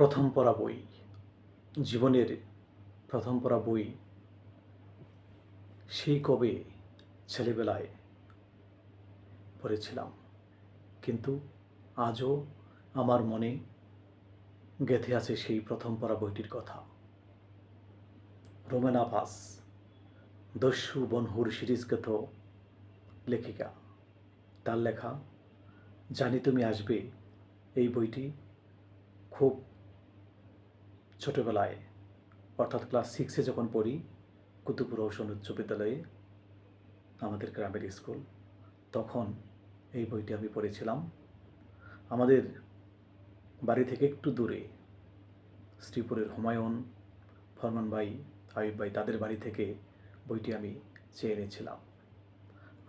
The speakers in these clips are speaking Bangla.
প্রথম পড়া বই, জীবনের প্রথম পড়া বই, সেই কবে ছেলেবেলায় পড়েছিলাম। কিন্তু আজও আমার মনে গেঁথে আছে সেই প্রথম পড়া বইটির কথা। রোমেনা পাস দস্যু বনহুর সিরিজগত লেখিকা, তার লেখা, জানি তুমি আসবে এই বইটি খুব ছোটোবেলায়, অর্থাৎ ক্লাস সিক্সে যখন পড়ি, কুতুবপুর রোশন উচ্চ বিদ্যালয়ে, আমাদের গ্রামের স্কুল, তখন এই বইটি আমি পড়েছিলাম। আমাদের বাড়ি থেকে একটু দূরে, শ্রীপুরের হুমায়ুন, ফরমান ভাই, আয়ুব ভাই তাদের বাড়ি থেকে বইটি আমি চেয়ে এনেছিলাম।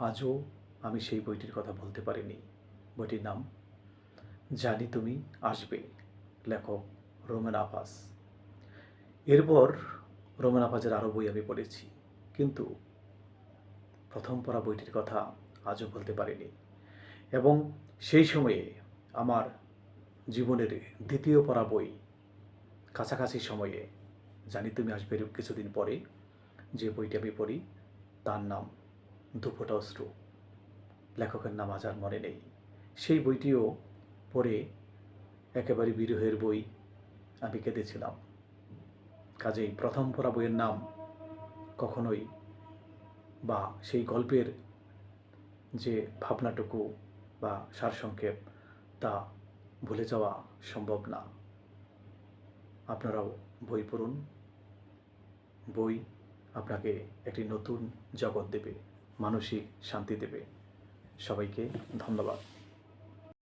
আজও আমি সেই বইটির কথা বলতে পারিনি। বইটির নাম, জানি তুমি আসবে লেখক রোমেন আফাস এরপর রোমেন আফাজের আরও বই আমি পড়েছি, কিন্তু প্রথম পড়া বইটির কথা আজও বলতে পারিনি। এবং সেই সময়ে আমার জীবনের দ্বিতীয় পড়া বই কাছাকাছি সময়ে, জানি তুমি আসবে কিছুদিন পরে, যে বইটি আমি পড়ি, তার নাম দুফোটা অশ্রু। লেখকের নাম আজ আর মনে নেই। সেই বইটিও পড়ে একেবারে বিরহের বই আমি কেঁদেছিলাম। কাজেই প্রথম পড়া বইয়ের নাম কখনোই বা সেই গল্পের যে ভাবনাটুকু বা সারসংক্ষেপ তা ভুলে যাওয়া সম্ভব না। আপনারাও বই পড়ুন। বই আপনাকে একটি নতুন জগৎ দেবে, মানসিক শান্তি দেবে। সবাইকে ধন্যবাদ।